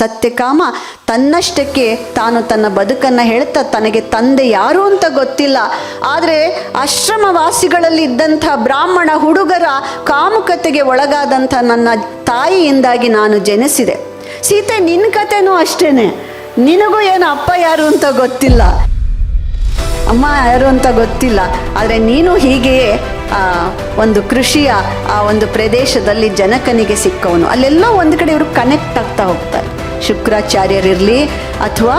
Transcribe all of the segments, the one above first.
ಸತ್ಯಕಾಮ ತನ್ನಷ್ಟಕ್ಕೆ ತಾನು ತನ್ನ ಬದುಕನ್ನು ಹೇಳ್ತಾ ತನಗೆ ತಂದೆ ಯಾರು ಅಂತ ಗೊತ್ತಿಲ್ಲ. ಆದರೆ ಆಶ್ರಮವಾಸಿಗಳಲ್ಲಿ ಇದ್ದಂಥ ಬ್ರಾಹ್ಮಣ ಹುಡುಗರ ಕಾಮುಕತೆಗೆ ಒಳಗಾದಂಥ ನನ್ನ ತಾಯಿಯಿಂದಾಗಿ ನಾನು ಜನಿಸಿದೆ. ಸೀತೆ ನಿನ್ನ ಕತೆನೂ ಅಷ್ಟೇನೆ. ನಿನಗೂ ಏನು ಅಪ್ಪ ಯಾರು ಅಂತ ಗೊತ್ತಿಲ್ಲ. ಅಮ್ಮ ಯಾರು ಅಂತ ಗೊತ್ತಿಲ್ಲ. ಆದರೆ ನೀನು ಹೀಗೆಯೇ ಒಂದು ಕೃಷಿಯ, ಆ, ಒಂದು ಪ್ರದೇಶದಲ್ಲಿ ಜನಕನಿಗೆ ಸಿಕ್ಕವನು. ಅಲ್ಲೆಲ್ಲ ಒಂದು ಕಡೆ ಇವರು ಕನೆಕ್ಟ್ ಆಗ್ತಾ ಹೋಗ್ತಾರೆ. ಶುಕ್ರಾಚಾರ್ಯರಿರಲಿ ಅಥವಾ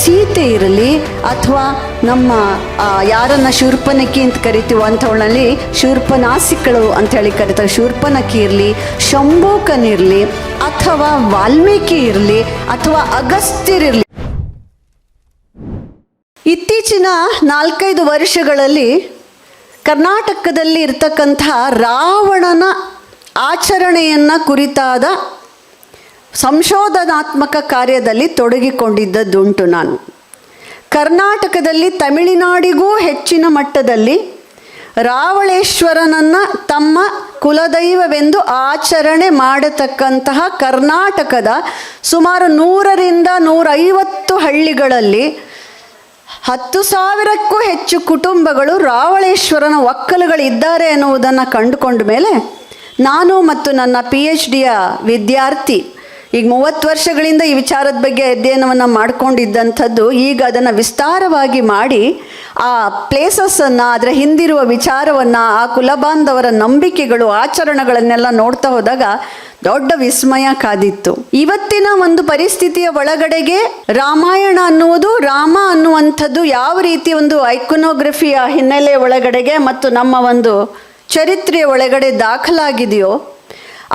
ಸೀತೆ ಇರಲಿ ಅಥವಾ ನಮ್ಮ ಯಾರನ್ನ ಶೂರ್ಪನಕಿ ಅಂತ ಕರಿತೀವೋ ಅಂಥವಳಲ್ಲಿ ಶೂರ್ಪನಾಸಿಕಳು ಅಂತ ಹೇಳಿ ಕರಿತಾರೆ. ಶೂರ್ಪನಕಿ ಇರಲಿ ಶಂಭೂಕನಿರಲಿ ಅಥವಾ ವಾಲ್ಮೀಕಿ ಇರಲಿ, ಅಥವಾ ಅಗಸ್ತ್ಯರಿರಲಿ ಇತ್ತೀಚಿನ ನಾಲ್ಕೈದು ವರ್ಷಗಳಲ್ಲಿ ಕರ್ನಾಟಕದಲ್ಲಿ ಇರ್ತಕ್ಕಂಥ ರಾವಣನ ಆಚರಣೆಯನ್ನು ಕುರಿತಾದ ಸಂಶೋಧನಾತ್ಮಕ ಕಾರ್ಯದಲ್ಲಿ ತೊಡಗಿಕೊಂಡಿದ್ದದ್ದುಂಟು ನಾನು. ಕರ್ನಾಟಕದಲ್ಲಿ ತಮಿಳುನಾಡಿಗೂ ಹೆಚ್ಚಿನ ಮಟ್ಟದಲ್ಲಿ ರಾವಳೇಶ್ವರನನ್ನು ತಮ್ಮ ಕುಲದೈವವೆಂದು ಆಚರಣೆ ಮಾಡತಕ್ಕಂತಹ ಕರ್ನಾಟಕದ ಸುಮಾರು ನೂರರಿಂದ ನೂರೈವತ್ತು ಹಳ್ಳಿಗಳಲ್ಲಿ ಹತ್ತು ಸಾವಿರಕ್ಕೂ ಹೆಚ್ಚು ಕುಟುಂಬಗಳು ರಾವಳೇಶ್ವರನ ಒಕ್ಕಲುಗಳಿದ್ದಾರೆ ಎನ್ನುವುದನ್ನು ಕಂಡುಕೊಂಡ ಮೇಲೆ ನಾನು ಮತ್ತು ನನ್ನ ಪಿ ಎಚ್ ಡಿಯ ವಿದ್ಯಾರ್ಥಿ ಈಗ ಮೂವತ್ತು ವರ್ಷಗಳಿಂದ ಈ ವಿಚಾರದ ಬಗ್ಗೆ ಅಧ್ಯಯನವನ್ನು ಮಾಡಿಕೊಂಡಿದ್ದಂಥದ್ದು ಈಗ ಅದನ್ನು ವಿಸ್ತಾರವಾಗಿ ಮಾಡಿ ಆ ಪ್ಲೇಸಸ್ಸನ್ನು ಅದರ ಹಿಂದಿರುವ ವಿಚಾರವನ್ನು, ಆ ಕುಲಬಾಂಧವರ ನಂಬಿಕೆಗಳು, ಆಚರಣೆಗಳನ್ನೆಲ್ಲ ನೋಡ್ತಾ ಹೋದಾಗ ದೊಡ್ಡ ವಿಸ್ಮಯ ಕಾದಿತ್ತು. ಇವತ್ತಿನ ಒಂದು ಪರಿಸ್ಥಿತಿಯ ಒಳಗಡೆಗೆ ರಾಮಾಯಣ ಅನ್ನುವುದು, ರಾಮ ಅನ್ನುವಂಥದ್ದು ಯಾವ ರೀತಿ ಒಂದು ಐಕೋನೋಗ್ರಫಿಯ ಹಿನ್ನೆಲೆ ಒಳಗಡೆಗೆ ಮತ್ತು ನಮ್ಮ ಒಂದು ಚರಿತ್ರೆಯ ಒಳಗಡೆ ದಾಖಲಾಗಿದೆಯೋ,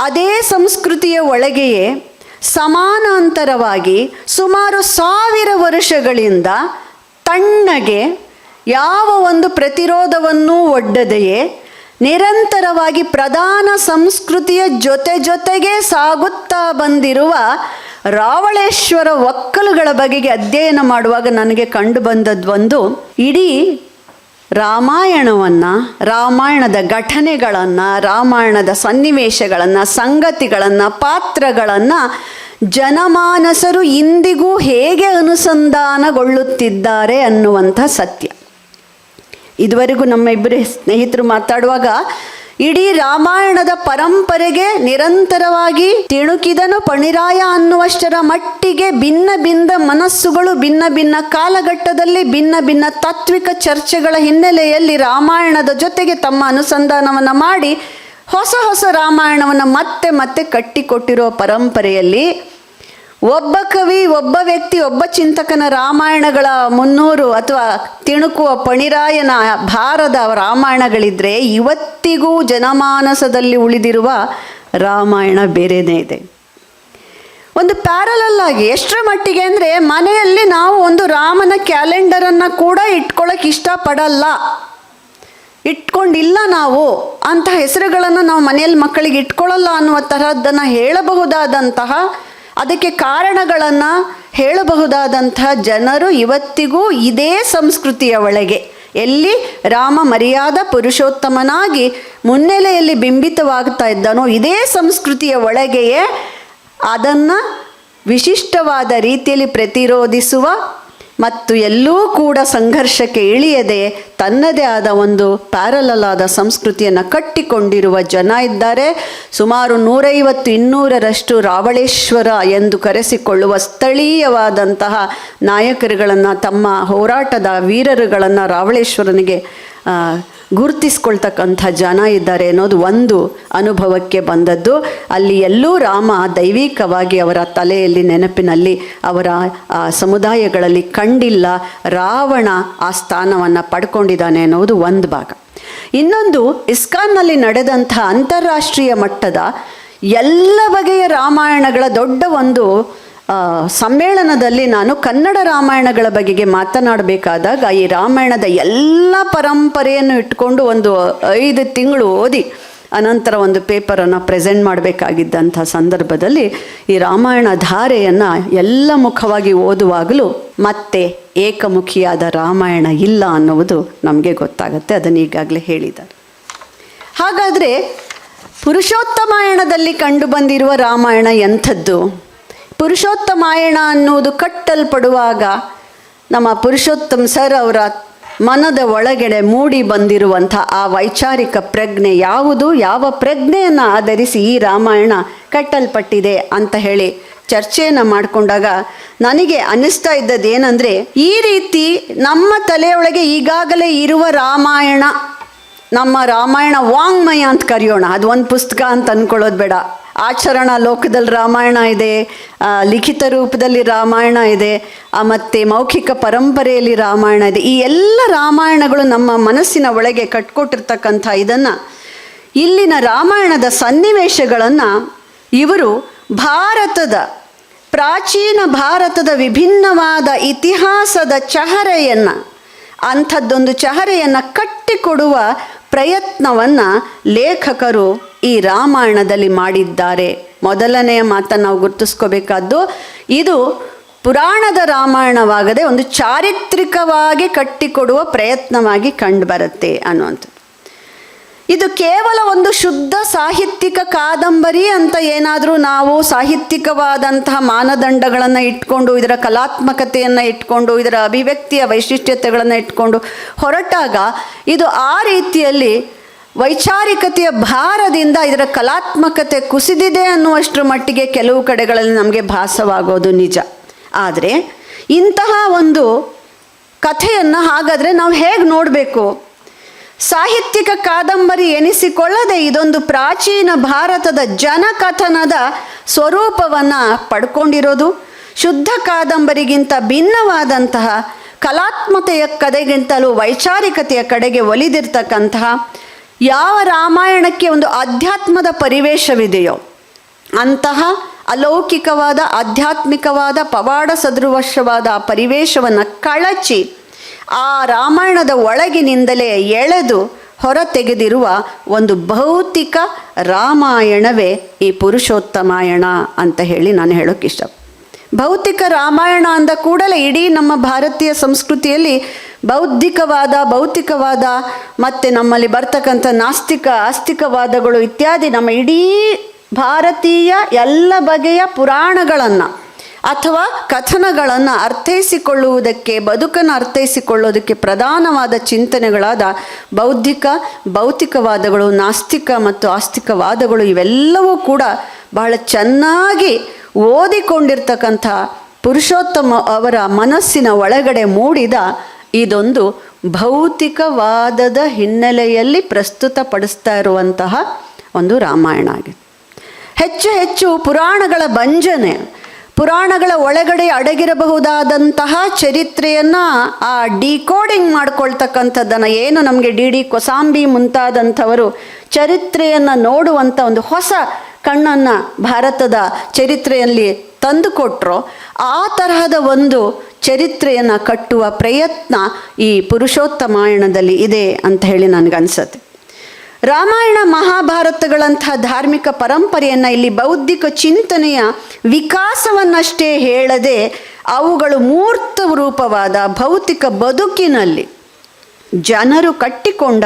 ಅದೇ ಸಂಸ್ಕೃತಿಯ ಒಳಗೆಯೇ ಸಮಾನಾಂತರವಾಗಿ ಸುಮಾರು ಸಾವಿರ ವರ್ಷಗಳಿಂದ ತಣ್ಣಗೆ ಯಾವ ಒಂದು ಪ್ರತಿರೋಧವನ್ನೂ ಒಡ್ಡದೆಯೇ ನಿರಂತರವಾಗಿ ಪ್ರಧಾನ ಸಂಸ್ಕೃತಿಯ ಜೊತೆ ಜೊತೆಗೆ ಸಾಗುತ್ತಾ ಬಂದಿರುವ ರಾವಳೇಶ್ವರ ಒಕ್ಕಲುಗಳ ಬಗೆಗೆ ಅಧ್ಯಯನ ಮಾಡುವಾಗ ನನಗೆ ಕಂಡು ಬಂದದ್ದೊಂದು ಇಡೀ ರಾಮಾಯಣವನ್ನು, ರಾಮಾಯಣದ ಘಟನೆಗಳನ್ನು, ರಾಮಾಯಣದ ಸನ್ನಿವೇಶಗಳನ್ನು, ಸಂಗತಿಗಳನ್ನು, ಪಾತ್ರಗಳನ್ನು ಜನಮಾನಸರು ಇಂದಿಗೂ ಹೇಗೆ ಅನುಸಂಧಾನಗೊಳ್ಳುತ್ತಿದ್ದಾರೆ ಅನ್ನುವಂಥ ಸತ್ಯ. ಇದುವರೆಗೂ ನಮ್ಮ ಇಬ್ಬರು ಸ್ನೇಹಿತರು ಮಾತಾಡುವಾಗ ಇಡೀ ರಾಮಾಯಣದ ಪರಂಪರೆಗೆ ನಿರಂತರವಾಗಿ ತಿಣುಕಿದನು ಪಣಿರಾಯ ಅನ್ನುವಷ್ಟರ ಮಟ್ಟಿಗೆ ಭಿನ್ನ ಭಿನ್ನ ಮನಸ್ಸುಗಳು, ಭಿನ್ನ ಭಿನ್ನ ಕಾಲಘಟ್ಟದಲ್ಲಿ, ಭಿನ್ನ ಭಿನ್ನ ತಾತ್ವಿಕ ಚರ್ಚೆಗಳ ಹಿನ್ನೆಲೆಯಲ್ಲಿ ರಾಮಾಯಣದ ಜೊತೆಗೆ ತಮ್ಮ ಅನುಸಂಧಾನವನ್ನು ಮಾಡಿ ಹೊಸ ಹೊಸ ರಾಮಾಯಣವನ್ನು ಮತ್ತೆ ಮತ್ತೆ ಕಟ್ಟಿಕೊಟ್ಟಿರೋ ಪರಂಪರೆಯಲ್ಲಿ ಒಬ್ಬ ಕವಿ, ಒಬ್ಬ ವ್ಯಕ್ತಿ, ಒಬ್ಬ ಚಿಂತಕನ ರಾಮಾಯಣಗಳ ಮುನ್ನೂರು ಅಥವಾ ತಿಣುಕುವ ಪಣಿರಾಯನ ಭಾರದ ರಾಮಾಯಣಗಳಿದ್ರೆ ಇವತ್ತಿಗೂ ಜನಮಾನಸದಲ್ಲಿ ಉಳಿದಿರುವ ರಾಮಾಯಣ ಬೇರೆನೇ ಇದೆ. ಒಂದು ಪ್ಯಾರಲಲ್ ಆಗಿ ಎಷ್ಟರ ಮಟ್ಟಿಗೆ ಅಂದರೆ ಮನೆಯಲ್ಲಿ ನಾವು ಒಂದು ರಾಮನ ಕ್ಯಾಲೆಂಡರನ್ನು ಕೂಡ ಇಟ್ಕೊಳ್ಳೋಕೆ ಇಷ್ಟಪಡಲ್ಲ. ಇಟ್ಕೊಂಡಿಲ್ಲ ನಾವು ಅಂತ ಹೆಸರುಗಳನ್ನು ನಾವು ಮನೆಯಲ್ಲಿ ಮಕ್ಕಳಿಗೆ ಇಟ್ಕೊಳ್ಳಲ್ಲ ಅನ್ನುವ ತರಹದ್ದನ್ನು ಹೇಳಬಹುದಾದಂತಹ ಅದಕ್ಕೆ ಕಾರಣಗಳನ್ನು ಹೇಳಬಹುದಾದಂತಹ ಜನರು ಇವತ್ತಿಗೂ ಇದೇ ಸಂಸ್ಕೃತಿಯ ಒಳಗೆ. ಎಲ್ಲಿ ರಾಮ ಮರ್ಯಾದ ಪುರುಷೋತ್ತಮನಾಗಿ ಮುನ್ನೆಲೆಯಲ್ಲಿ ಬಿಂಬಿತವಾಗ್ತಾ ಇದ್ದಾನೋ ಇದೇ ಸಂಸ್ಕೃತಿಯ ಒಳಗೆಯೇ ಅದನ್ನು ವಿಶಿಷ್ಟವಾದ ರೀತಿಯಲ್ಲಿ ಪ್ರತಿರೋಧಿಸುವ ಮತ್ತು ಎಲ್ಲೂ ಕೂಡ ಸಂಘರ್ಷಕ್ಕೆ ಇಳಿಯದೆ ತನ್ನದೇ ಆದ ಒಂದು ಪ್ಯಾರಲಲಾದ ಸಂಸ್ಕೃತಿಯನ್ನು ಕಟ್ಟಿಕೊಂಡಿರುವ ಜನ ಇದ್ದಾರೆ. ಸುಮಾರು ನೂರೈವತ್ತು ಇನ್ನೂರರಷ್ಟು ರಾವಳೇಶ್ವರ ಎಂದು ಕರೆಸಿಕೊಳ್ಳುವ ಸ್ಥಳೀಯವಾದಂತಹ ನಾಯಕರುಗಳನ್ನು ತಮ್ಮ ಹೋರಾಟದ ವೀರರುಗಳನ್ನು ರಾವಳೇಶ್ವರನಿಗೆ ಗುರುತಿಸ್ಕೊಳ್ತಕ್ಕಂಥ ಜನ ಇದ್ದಾರೆ ಅನ್ನೋದು ಒಂದು ಅನುಭವಕ್ಕೆ ಬಂದದ್ದು. ಅಲ್ಲಿ ಎಲ್ಲೂ ರಾಮ ದೈವಿಕವಾಗಿ ಅವರ ತಲೆಯಲ್ಲಿ, ನೆನಪಿನಲ್ಲಿ, ಅವರ ಸಮುದಾಯಗಳಲ್ಲಿ ಕಂಡಿಲ್ಲ ರಾವಣ ಆ ಸ್ಥಾನವನ್ನು ಪಡ್ಕೊಂಡಿದ್ದಾನೆ ಅನ್ನೋದು ಒಂದು ಭಾಗ. ಇನ್ನೊಂದು, ಇಸ್ಕಾನ್ನಲ್ಲಿ ನಡೆದಂಥ ಅಂತಾರಾಷ್ಟ್ರೀಯ ಮಟ್ಟದ ಎಲ್ಲ ಬಗೆಯ ರಾಮಾಯಣಗಳ ದೊಡ್ಡ ಒಂದು ಸಮ್ಮೇಳನದಲ್ಲಿ ನಾನು ಕನ್ನಡ ರಾಮಾಯಣಗಳ ಬಗೆಗೆ ಮಾತನಾಡಬೇಕಾದಾಗ ಈ ರಾಮಾಯಣದ ಎಲ್ಲ ಪರಂಪರೆಯನ್ನು ಇಟ್ಕೊಂಡು ಒಂದು ಐದು ತಿಂಗಳು ಓದಿ ಅನಂತರ ಒಂದು ಪೇಪರನ್ನು ಪ್ರೆಸೆಂಟ್ ಮಾಡಬೇಕಾಗಿದ್ದಂಥ ಸಂದರ್ಭದಲ್ಲಿ ಈ ರಾಮಾಯಣ ಧಾರೆಯನ್ನು ಎಲ್ಲ ಮುಖವಾಗಿ ಓದುವಾಗಲೂ ಮತ್ತೆ ಏಕಮುಖಿಯಾದ ರಾಮಾಯಣ ಇಲ್ಲ ಅನ್ನುವುದು ನಮಗೆ ಗೊತ್ತಾಗುತ್ತೆ, ಅದನ್ನು ಈಗಾಗಲೇ ಹೇಳಿದ್ದಾರೆ. ಹಾಗಾದರೆ ಪುರುಷೋತ್ತಮಾಯಣದಲ್ಲಿ ಕಂಡುಬಂದಿರುವ ರಾಮಾಯಣ ಎಂಥದ್ದು? ಪುರುಷೋತ್ತಮಾಯಣ ಅನ್ನುವುದು ಕಟ್ಟಲ್ಪಡುವಾಗ ನಮ್ಮ ಪುರುಷೋತ್ತಮ್ ಸರ್ ಅವರ ಮನದ ಒಳಗಡೆ ಮೂಡಿ ಬಂದಿರುವಂಥ ಆ ವೈಚಾರಿಕ ಪ್ರಜ್ಞೆ ಯಾವುದು? ಯಾವ ಪ್ರಜ್ಞೆಯನ್ನು ಆಧರಿಸಿ ಈ ರಾಮಾಯಣ ಕಟ್ಟಲ್ಪಟ್ಟಿದೆ ಅಂತ ಹೇಳಿ ಚರ್ಚೆಯನ್ನು ಮಾಡಿಕೊಂಡಾಗ ನನಗೆ ಅನ್ನಿಸ್ತಾ ಇದ್ದದ್ದು ಏನಂದರೆ, ಈ ರೀತಿ ನಮ್ಮ ತಲೆಯೊಳಗೆ ಈಗಾಗಲೇ ಇರುವ ರಾಮಾಯಣ, ನಮ್ಮ ರಾಮಾಯಣ ವಾಂಗ್ಮಯ ಅಂತ ಕರೆಯೋಣ. ಅದು ಒಂದು ಪುಸ್ತಕ ಅಂತ ಅಂದ್ಕೊಳ್ಳೋದು ಬೇಡ. ಆಚರಣ ಲೋಕದಲ್ಲಿ ರಾಮಾಯಣ ಇದೆ ಲಿಖಿತ ರೂಪದಲ್ಲಿ ರಾಮಾಯಣ ಇದೆ ಮತ್ತು ಮೌಖಿಕ ಪರಂಪರೆಯಲ್ಲಿ ರಾಮಾಯಣ ಇದೆ. ಈ ಎಲ್ಲ ರಾಮಾಯಣಗಳು ನಮ್ಮ ಮನಸ್ಸಿನ ಒಳಗೆ ಕಟ್ಕೊಟ್ಟಿರ್ತಕ್ಕಂಥ ಇದನ್ನು ಇಲ್ಲಿನ ರಾಮಾಯಣದ ಸನ್ನಿವೇಶಗಳನ್ನು ಇವರು ಭಾರತದ, ಪ್ರಾಚೀನ ಭಾರತದ ವಿಭಿನ್ನವಾದ ಇತಿಹಾಸದ ಚಹರೆಯನ್ನು, ಅಂಥದ್ದೊಂದು ಚಹರೆಯನ್ನು ಕಟ್ಟಿಕೊಡುವ ಪ್ರಯತ್ನವನ್ನು ಲೇಖಕರು ಈ ರಾಮಾಯಣದಲ್ಲಿ ಮಾಡಿದ್ದಾರೆ. ಮೊದಲನೆಯ ಮಾತನ್ನು ನಾವು ಗುರುತಿಸ್ಕೋಬೇಕಾದ್ದು, ಇದು ಪುರಾಣದ ರಾಮಾಯಣವಾಗದೆ ಒಂದು ಚಾರಿತ್ರಿಕವಾಗಿ ಕಟ್ಟಿಕೊಡುವ ಪ್ರಯತ್ನವಾಗಿ ಕಂಡುಬರುತ್ತೆ ಅನ್ನುವಂಥದ್ದು. ಇದು ಕೇವಲ ಒಂದು ಶುದ್ಧ ಸಾಹಿತ್ಯಿಕ ಕಾದಂಬರಿ ಅಂತ ಏನಾದರೂ ನಾವು ಸಾಹಿತ್ಯಿಕವಾದಂತಹ ಮಾನದಂಡಗಳನ್ನು ಇಟ್ಕೊಂಡು, ಇದರ ಕಲಾತ್ಮಕತೆಯನ್ನು ಇಟ್ಕೊಂಡು, ಇದರ ಅಭಿವ್ಯಕ್ತಿಯ ವೈಶಿಷ್ಟ್ಯತೆಗಳನ್ನು ಇಟ್ಕೊಂಡು ಹೊರಟಾಗ ಇದು ಆ ರೀತಿಯಲ್ಲಿ ವೈಚಾರಿಕತೆಯ ಭಾರದಿಂದ ಇದರ ಕಲಾತ್ಮಕತೆ ಕುಸಿದಿದೆ ಅನ್ನುವಷ್ಟರ ಮಟ್ಟಿಗೆ ಕೆಲವು ಕಡೆಗಳಲ್ಲಿ ನಮಗೆ ಭಾಸವಾಗೋದು ನಿಜ. ಆದರೆ ಇಂತಹ ಒಂದು ಕಥೆಯನ್ನು ಹಾಗಾದರೆ ನಾವು ಹೇಗೆ ನೋಡಬೇಕು? ಸಾಹಿತ್ಯಿಕ ಕಾದಂಬರಿ ಎನಿಸಿಕೊಳ್ಳದೆ ಇದೊಂದು ಪ್ರಾಚೀನ ಭಾರತದ ಜನಕಥನದ ಸ್ವರೂಪವನ್ನು ಪಡ್ಕೊಂಡಿರೋದು. ಶುದ್ಧ ಕಾದಂಬರಿಗಿಂತ ಭಿನ್ನವಾದಂತಹ ಕಲಾತ್ಮತೆಯ ಕಡೆಗಿಂತಲೂ ವೈಚಾರಿಕತೆಯ ಕಡೆಗೆ ಒಲಿದಿರ್ತಕ್ಕಂತಹ ಯಾವ ರಾಮಾಯಣಕ್ಕೆ ಒಂದು ಅಧ್ಯಾತ್ಮದ ಪರಿವೇಶವಿದೆಯೋ, ಅಂತಹ ಅಲೌಕಿಕವಾದ, ಆಧ್ಯಾತ್ಮಿಕವಾದ, ಪವಾಡ ಸದೃವಶವಾದ ಪರಿವೇಶವನ್ನು ಕಳಚಿ ಆ ರಾಮಾಯಣದ ಒಳಗಿನಿಂದಲೇ ಎಳೆದು ಹೊರ ತೆಗೆದಿರುವ ಒಂದು ಭೌತಿಕ ರಾಮಾಯಣವೇ ಈ ಪುರುಷೋತ್ತಮಾಯಣ ಅಂತ ಹೇಳಿ ನಾನು ಹೇಳೋಕೆ ಇಷ್ಟ. ಭೌತಿಕ ರಾಮಾಯಣ ಅಂದ ಕೂಡಲೇ ಇಡೀ ನಮ್ಮ ಭಾರತೀಯ ಸಂಸ್ಕೃತಿಯಲ್ಲಿ ಬೌದ್ಧಿಕವಾದ, ಭೌತಿಕವಾದ, ಮತ್ತು ನಮ್ಮಲ್ಲಿ ಬರ್ತಕ್ಕಂಥ ನಾಸ್ತಿಕ, ಆಸ್ತಿಕವಾದಗಳು ಇತ್ಯಾದಿ ನಮ್ಮ ಇಡೀ ಭಾರತೀಯ ಎಲ್ಲ ಬಗೆಯ ಪುರಾಣಗಳನ್ನು ಅಥವಾ ಕಥನಗಳನ್ನು ಅರ್ಥೈಸಿಕೊಳ್ಳುವುದಕ್ಕೆ, ಬದುಕನ್ನು ಅರ್ಥೈಸಿಕೊಳ್ಳೋದಕ್ಕೆ ಪ್ರಧಾನವಾದ ಚಿಂತನೆಗಳಾದ ಬೌದ್ಧಿಕ, ಭೌತಿಕವಾದಗಳು, ನಾಸ್ತಿಕ ಮತ್ತು ಆಸ್ತಿಕವಾದಗಳು ಇವೆಲ್ಲವೂ ಕೂಡ ಬಹಳ ಚೆನ್ನಾಗಿ ಓದಿಕೊಂಡಿರ್ತಕ್ಕಂಥ ಪುರುಷೋತ್ತಮ ಅವರ ಮನಸ್ಸಿನ ಒಳಗಡೆ ಮೂಡಿದ ಇದೊಂದು ಭೌತಿಕವಾದದ ಹಿನ್ನೆಲೆಯಲ್ಲಿ ಪ್ರಸ್ತುತಪಡಿಸ್ತಾ ಇರುವಂತಹ ಒಂದು ರಾಮಾಯಣ ಆಗಿದೆ. ಹೆಚ್ಚು ಹೆಚ್ಚು ಪುರಾಣಗಳ ಭಂಜನೆ ಪುರಾಣಗಳ ಒಳಗಡೆ ಅಡಗಿರಬಹುದಾದಂತಹ ಚರಿತ್ರೆಯನ್ನು ಆ ಡಿಕೋಡಿಂಗ್ ಮಾಡ್ಕೊಳ್ತಕ್ಕಂಥದ್ದನ್ನು ಏನು ನಮಗೆ ಡಿ ಡಿ ಕೊಸಾಂಬಿ ಮುಂತಾದಂಥವರು ಚರಿತ್ರೆಯನ್ನು ನೋಡುವಂಥ ಒಂದು ಹೊಸ ಕಣ್ಣನ್ನು ಭಾರತದ ಚರಿತ್ರೆಯಲ್ಲಿ ತಂದುಕೊಟ್ರೋ. ಆ ತರಹದ ಒಂದು ಚರಿತ್ರೆಯನ್ನು ಕಟ್ಟುವ ಪ್ರಯತ್ನ ಈ ಪುರುಷೋತ್ತಮಾಯಣದಲ್ಲಿ ಇದೆ ಅಂತ ಹೇಳಿ ನನಗನ್ಸತ್ತೆ. ರಾಮಾಯಣ ಮಹಾಭಾರತಗಳಂತಹ ಧಾರ್ಮಿಕ ಪರಂಪರೆಯನ್ನು ಇಲ್ಲಿ ಬೌದ್ಧಿಕ ಚಿಂತನೆಯ ವಿಕಾಸವನ್ನಷ್ಟೇ ಹೇಳದೆ ಅವುಗಳು ಮೂರ್ತ ರೂಪವಾದ ಭೌತಿಕ ಬದುಕಿನಲ್ಲಿ ಜನರು ಕಟ್ಟಿಕೊಂಡ